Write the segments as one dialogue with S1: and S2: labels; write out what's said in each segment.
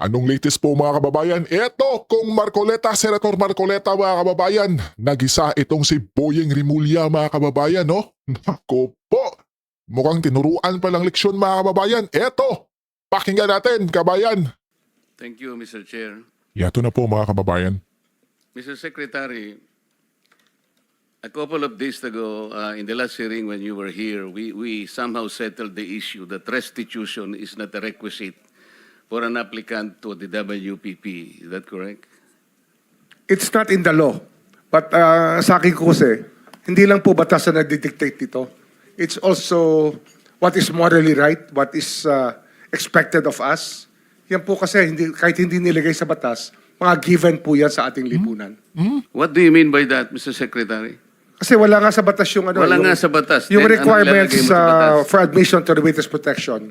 S1: Anong latest po mga kababayan? Eto, kung Marcoleta, Senator Marcoleta mga kababayan, nagisa itong si Boyeng Rimulya mga kababayan, no? Naku po, mukhang tinuruan palang leksyon mga kababayan. Eto, pakinggan natin, kabayan.
S2: Thank you, Mr. Chair.
S1: Yato na po mga kababayan.
S2: Mr. Secretary, a couple of days ago, uh, in the last hearing when you were here, we, we somehow settled the issue that restitution is not a requisite for an applicant to the WPP. Is that correct?
S3: It's not in the law. But uh, sa akin ko kasi, hindi lang po batas na nagdidictate dito. It's also what is morally right, what is uh, expected of us. Yan po kasi, hindi, kahit hindi nilagay sa batas, mga given po yan sa ating lipunan.
S2: What do you mean by that, Mr. Secretary?
S3: Kasi wala nga sa batas yung ano.
S2: Wala
S3: yung,
S2: nga sa batas.
S3: Yung
S2: Then, anong
S3: requirements
S2: sa
S3: uh,
S2: batas?
S3: for admission to the witness protection.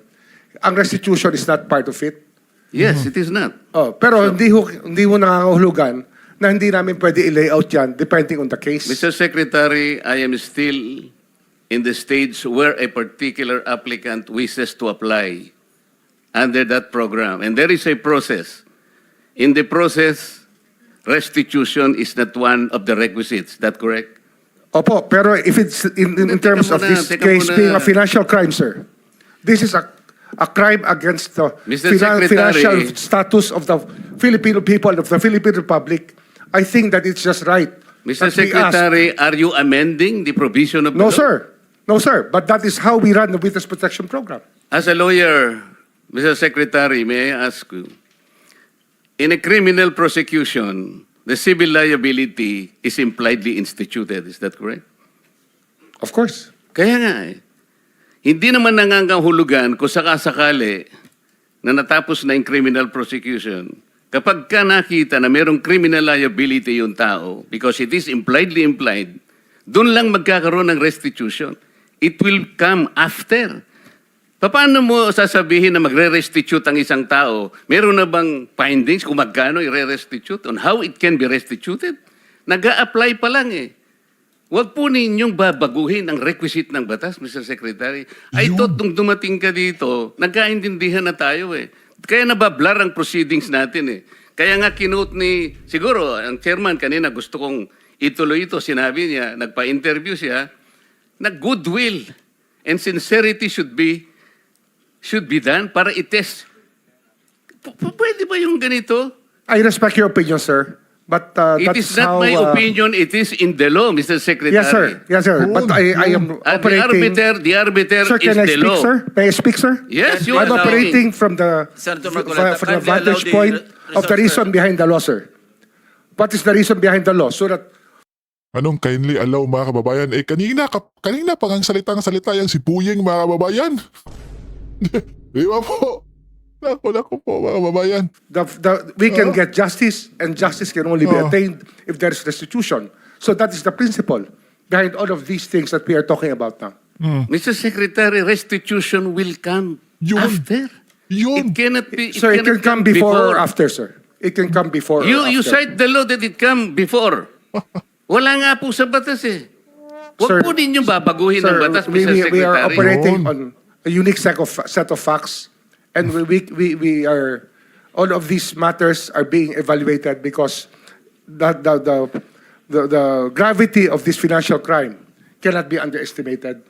S3: Ang restitution is not part of it.
S2: Yes, it is not.
S3: Oh, pero hindi ho, hindi mo nangangahulugan na hindi namin pwede i-layout yan depending on the case.
S2: Mr. Secretary, I am still in the stage where a particular applicant wishes to apply under that program. And there is a process. In the process, restitution is not one of the requisites. That correct?
S3: Opo, pero if it's in, in, in terms of
S2: muna,
S3: this
S2: teka
S3: case
S2: muna.
S3: being a financial crime, sir, this is a a crime against the.
S2: Secretary.
S3: financial status of the Filipino people of the Philippine Republic. I think that it's just right.
S2: Mr.
S3: we ask-
S2: Secretary, are you amending the provision of
S3: No, sir. No, sir. But that is how we run the witness protection program.
S2: As a lawyer, Mr. Secretary, may I ask you, in a criminal prosecution, the civil liability is impliedly instituted. Is that correct?
S3: Of course.
S2: Kaya nga eh. Hindi naman nangangahulugan kung sakasakali na natapos na yung criminal prosecution, kapag ka nakita na merong criminal liability yung tao, because it is impliedly implied, doon lang magkakaroon ng restitution. It will come after. Paano mo sasabihin na magre-restitute ang isang tao? Meron na bang findings kung magkano i-restitute on how it can be restituted? Nag-a-apply pa lang eh. Huwag po ninyong babaguhin ang requisite ng batas, Mr. Secretary.
S1: Yun.
S2: thought nung dumating ka dito, nagkaintindihan na tayo eh. Kaya nabablar ang proceedings natin eh. Kaya nga kinote ni, siguro, ang chairman kanina gusto kong ituloy ito. Sinabi niya, nagpa-interview siya, na goodwill and sincerity should be should be done para itest. P- p- pwede ba yung ganito?
S3: I respect your opinion, sir. But uh,
S2: It
S3: that's
S2: is not
S3: how,
S2: my
S3: uh,
S2: opinion, it is in the law, Mr. Secretary.
S3: Yes, sir. Yes, sir. But I, I am
S2: At the
S3: operating...
S2: arbiter, the arbiter
S3: Sir,
S2: is
S3: can I
S2: the
S3: speak,
S2: law.
S3: sir? May I speak, sir?
S2: Yes, you
S3: I'm
S2: are
S3: operating from the,
S4: Senator
S3: from
S4: Marcoleta,
S3: from the vantage
S4: the
S3: point
S4: re-
S3: of the reason behind the law, sir. What is the reason behind the law? So that,
S1: Anong kindly allow mga kababayan? Eh kanina, kap- kanina pa ang salitang salita yung si Boyeng mga kababayan. Di ba po? Naku, naku po mga kababayan.
S3: the, the, we can
S1: Oh.
S3: get justice, and justice can only be
S1: Oh.
S3: attained if there is restitution. So that is the principle behind all of these things that we are talking about now.
S2: Mr. Secretary, restitution will come
S1: Yun.
S2: after.
S1: Yun.
S2: It cannot be.
S3: Sir, it can come before, or after, sir. It can come before
S2: You,
S3: or
S2: you
S3: after.
S2: cite the law that it come before. Wala nga po sa batas eh. Huwag
S3: Sir,
S2: po ninyong babaguhin ang batas,
S3: we,
S2: Mr.
S3: we,
S2: Secretary.
S3: we are operating
S1: Yun.
S3: on a unique set of, set of facts, and we, we, we, we are, all of these matters are being evaluated because the, the, the, the, the gravity of this financial crime cannot be underestimated.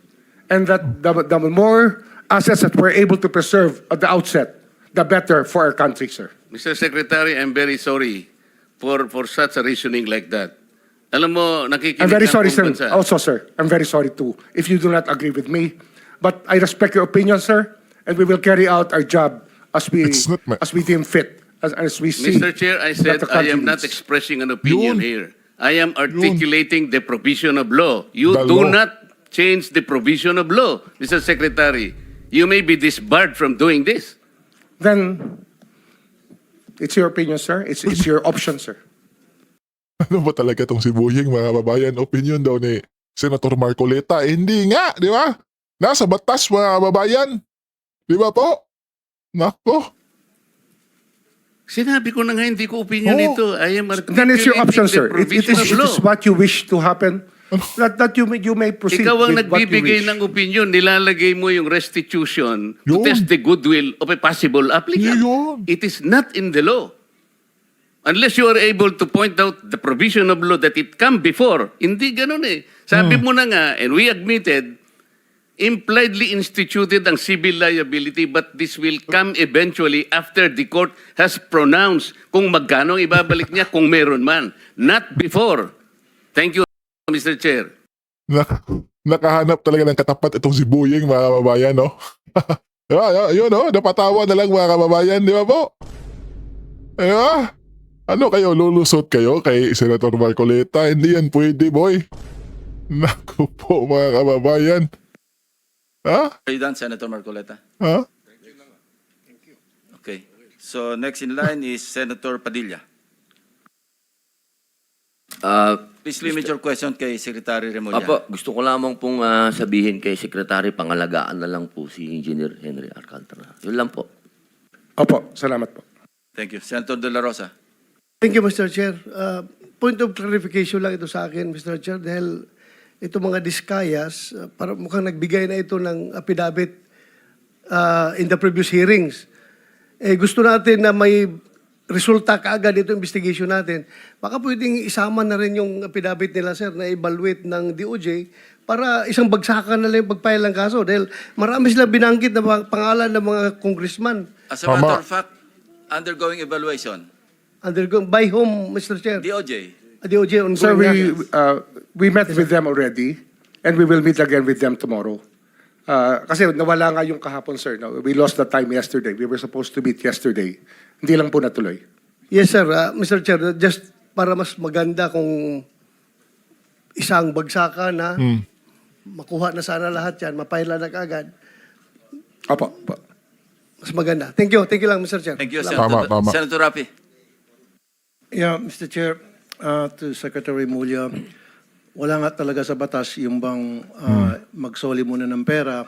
S3: And that the, the more assets that we're able to preserve at the outset, the better for our country, sir.
S2: Mr. Secretary, I'm very sorry for, for such a reasoning like that. Alam mo, nakikinig
S3: I'm very sorry, sir.
S2: bansa.
S3: Also, sir, I'm very sorry too, if you do not agree with me. But I respect your opinion, sir, and we will carry out our job as we
S1: It's not my-
S3: as we deem fit, as, as we see.
S2: Mr. Chair, I
S3: that
S2: said
S3: the
S2: I
S3: country
S2: am not
S3: needs.
S2: expressing an opinion
S1: Yun.
S2: here. I am articulating the provision of law. You
S1: The
S2: do
S1: law.
S2: not change the provision of law, Mr. Secretary. You may be disbarred from doing this.
S3: Then, it's your opinion, sir. It's it's your option, sir.
S1: Ano ba talaga tong si Boyeng mga kababayan? Opinion daw ni Senator Marcoleta. Eh, hindi nga, di ba? Nasa batas mga kababayan. Di ba po? Nako.
S2: Sinabi ko na nga, hindi ko opinion
S1: Oh.
S2: ito. I am
S3: Then it's your option,
S2: articulating
S3: sir.
S2: the
S3: It, it,
S2: provision
S3: is,
S2: of
S3: it
S2: law.
S3: is what you wish to happen. That, that you, may, you may proceed
S2: Ikaw ang
S3: with what you
S2: nagbibigay
S3: wish.
S2: ng opinion, nilalagay mo yung restitution to
S1: Yun.
S2: test the goodwill of a possible applicant.
S1: Yun.
S2: It is not in the law. Unless you are able to point out the provision of law that it come before. Hindi ganun eh. Sabi mo na nga, and we admitted, impliedly instituted ang civil liability but this will come eventually after the court has pronounced kung magkano ang ibabalik niya kung meron man. Not before. Thank you, Mr. Chair.
S1: Nak- nakahanap talaga ng katapat itong si Buying mga kababayan, no? yeah, yun, no? Napatawa na lang mga kababayan, di ba po? Yeah. Ano kayo, lulusot kayo kay Senator Marcoleta? Hindi yan pwede, boy. Naku po, mga kababayan. Ha?
S4: Are you done, Senator Marcoleta?
S1: Ha?
S4: Okay. So next in line is Senator Padilla.
S5: Ah,
S4: Please limit your question kay Secretary Remulla.
S5: Apo, gusto ko lamang pong ah, sabihin kay Secretary, pangalagaan na lang po si Engineer Henry Alcantara. Yun lang po.
S3: Opo, salamat po.
S4: Thank you. Senator De La Rosa.
S6: Thank you, Mr. Chair. Uh, point of clarification lang ito sa akin, Mr. Chair, dahil ito mga diskayas, uh, para mukhang nagbigay na ito ng affidavit uh, in the previous hearings. Eh, gusto natin na may resulta kaagad ito investigation natin. Baka pwedeng isama na rin yung affidavit nila, sir, na evaluate ng DOJ para isang bagsakan na lang yung pagpile ng kaso. Dahil marami sila binanggit na mga pangalan ng mga congressman.
S4: As a matter of fact, undergoing evaluation,
S6: Undergo by whom, Mr. Chair?
S4: DOJ.
S6: DOJ on
S3: So we, uh, we met with them already and we will meet again with them tomorrow. Uh, kasi nawala nga yung kahapon, sir. No? We lost the time yesterday. We were supposed to meet yesterday. Hindi lang po natuloy.
S6: Yes, sir. Uh, Mr. Chair, uh, just para mas maganda kung isang bagsakan na makuha na sana lahat yan, mapaila na kaagad,
S3: Opo, opo.
S6: mas maganda. Thank you. Thank you lang, Mr. Chair.
S4: Thank you,
S1: Tama,
S4: Senator,
S1: tama.
S4: Senator Rapi.
S7: Yeah, Mr. Chair, uh, to Secretary Mulya, wala nga talaga sa batas yung bang uh, magsoli muna ng pera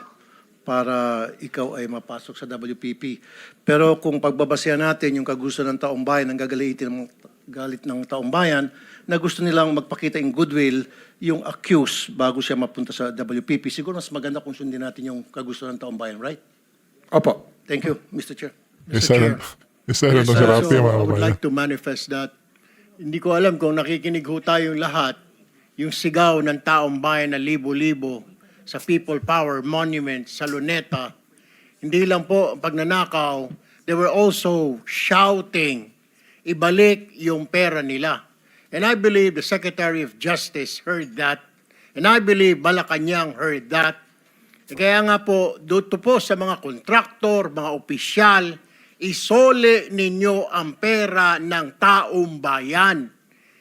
S7: para ikaw ay mapasok sa WPP. Pero kung pagbabasehan natin yung kagusto ng taong bayan, ang gagalitin ng galit ng taong bayan, na gusto nilang magpakita in goodwill yung accused bago siya mapunta sa WPP. Siguro mas maganda kung sundin natin yung kagusto ng taong bayan, right?
S3: Opo.
S7: Thank you, Mr. Chair.
S1: Isa rin. Isa rin si Rapi,
S7: So,
S1: mga
S7: I would
S1: kababayan.
S7: like to manifest that hindi ko alam kung nakikinig ho tayong lahat yung sigaw ng taong bayan na libo-libo sa People Power Monument sa Luneta. Hindi lang po pagnanakaw, they were also shouting, ibalik yung pera nila. And I believe the Secretary of Justice heard that. And I believe Malacanang heard that. Kaya nga po, dito po sa mga kontraktor, mga opisyal, isole ninyo ang pera ng taong bayan.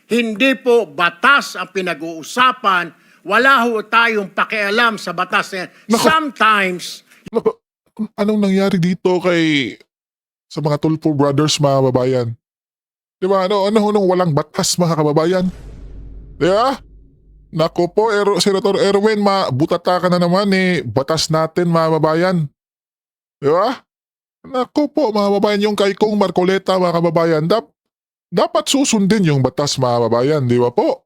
S7: Hindi po batas ang pinag-uusapan. Wala ho tayong pakialam sa batas na yan.
S1: Nako.
S7: Sometimes,
S1: Naku, anong nangyari dito kay sa mga Tulfo Brothers mga kababayan? Di ba? Ano, ano, anong walang batas mga kababayan? Di ba? Naku po, Ero, Senator Erwin, mabutata ka na naman eh. Batas natin mga kababayan. Di ba? Naku po mga kababayan, yung kay Kong Marcoleta mga kababayan, dap, dapat susundin yung batas mga kababayan, di ba po?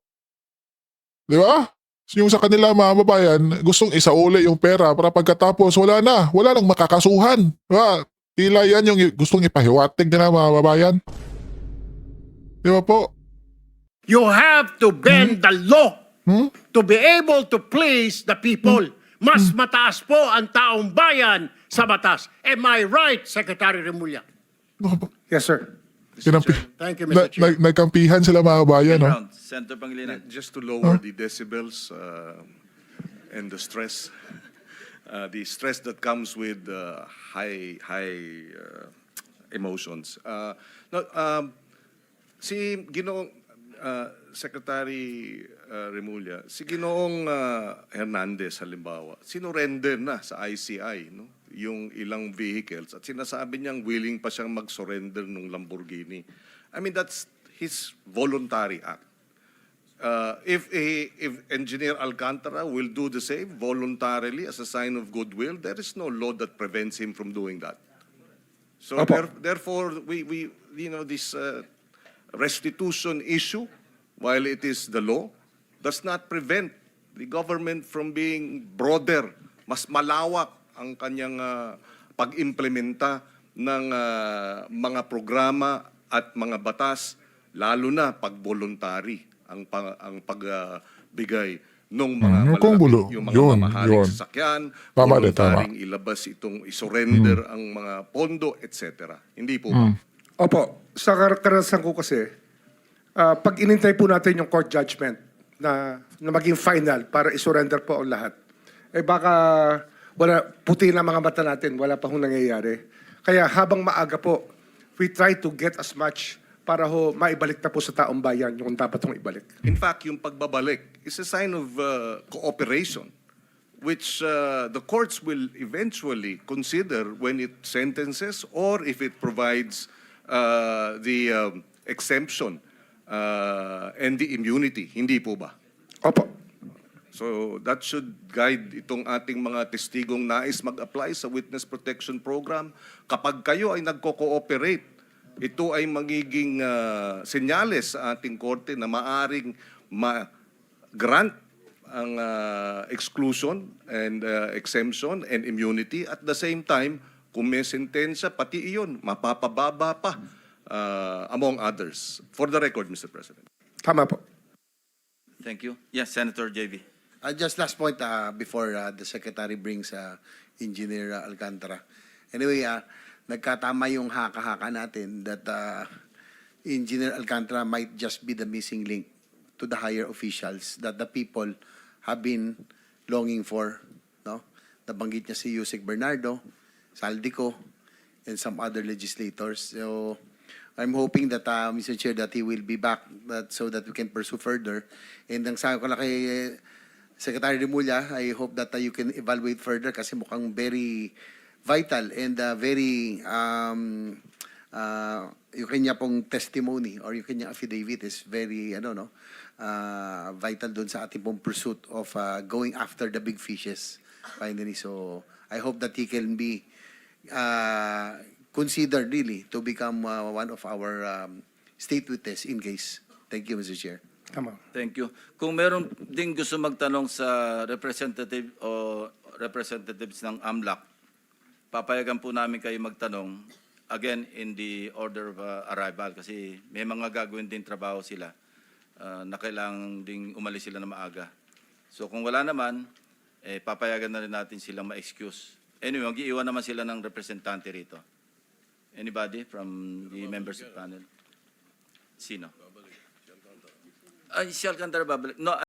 S1: Di ba? Yung sa kanila mga kababayan, gustong isauli yung pera para pagkatapos wala na, wala nang makakasuhan. Diba? Tila yan yung gustong ipahiwatig nila mga kababayan. Di ba po?
S7: you have to bend the law
S1: Hmm?
S7: to be able to please the people. Mas mataas po ang taong bayan sa batas. Am I right, Secretary Remulla?
S1: Naku po,
S3: Yes, sir.
S1: Kinampi,
S7: Thank you,
S1: na,
S7: Mr. Chair.
S1: na, nagkampihan sila mga kababayan. No?
S4: Round. Senator Pangilinan.
S8: Just to lower the decibels uh, and the stress, uh, the stress that comes with uh, high high uh, emotions. Uh, no, um, si Ginoong uh, Secretary uh, Remulla, si Ginoong uh, Hernandez halimbawa, sinurrender na sa ICI no? yung ilang vehicles at sinasabi niyang willing pa siyang mag-surrender ng Lamborghini. I mean, that's his voluntary act. Uh, if a, if engineer Alcantara will do the same voluntarily as a sign of goodwill, there is no law that prevents him from doing that. So there- therefore, we, we, you know, this uh, restitution issue, while it is the law, does not prevent the government from being broader, mas malawak ang kanyang ah, pag-implementa ng ah, mga programa at mga batas, lalo na pag voluntary ang, pa- ang pagbigay ng mga
S1: Mm, kung
S8: malalaki-
S1: bulo-
S8: yung mga
S1: yun,
S8: mamahaling
S1: yun.
S8: sasakyan,
S1: Tama din, tama.
S8: voluntaring ilabas itong isurrender ang mga pondo, etc. Hindi po ba?
S3: Opo, sa kar- karanasan ko kasi, ah, pag inintay po natin yung court judgment na, na maging final para isurrender po ang lahat, eh baka wala, puti na mga mata natin, wala pa hong nangyayari. Kaya habang maaga po, we try to get as much para ho maibalik na po sa taong bayan yung dapat hong ibalik.
S8: In fact, yung pagbabalik is a sign of uh, cooperation which uh, the courts will eventually consider when it sentences or if it provides uh, the um, exemption uh, and the immunity. Hindi po ba?
S3: Opo.
S8: So that should guide itong ating mga testigong nais mag-apply sa Witness Protection Program. Kapag kayo ay nagko-cooperate, ito ay magiging ah, senyales sa ating korte na maaring ma-grant ang ah, exclusion and ah, exemption and immunity. At the same time, kung may sentensya, pati iyon, mapapababa pa ah, among others. For the record, Mr. President.
S3: Tama po.
S4: Thank you. Yes, Senator JV.
S9: Uh, just last point uh, before uh, the secretary brings uh, Engineer uh, Alcantara. Anyway, uh, nagkatama yung haka-haka natin that uh, Engineer Alcantara might just be the missing link to the higher officials that the people have been longing for. No? Nabanggit niya si Yusek Bernardo, Saldico, and some other legislators. So, I'm hoping that, uh, Mr. Chair, that he will be back that, so that we can pursue further. And ang sabi ko lang kay eh, Secretary Remulla, I hope that uh, you can evaluate further kasi mukhang very vital and uh, very um, uh, yung kanya pong testimony or yung kanya affidavit is very ano no uh, vital doon sa ating pong pursuit of uh, going after the big fishes finally so I hope that he can be uh, considered really to become uh, one of our um, state witness in case thank you Mr. Chair
S3: Tama.
S4: Thank you. Kung meron ding gusto magtanong sa representative o representatives ng AMLAC, papayagan po namin kayo magtanong again in the order of uh, arrival kasi may mga gagawin din trabaho sila uh, na kailangan ding umalis sila na maaga. So kung wala naman, eh, papayagan na rin natin silang ma-excuse. Anyway, mag-iiwan naman sila ng representante rito. Anybody from the members of panel? Sino? Ay, si Alcantara babalik. No,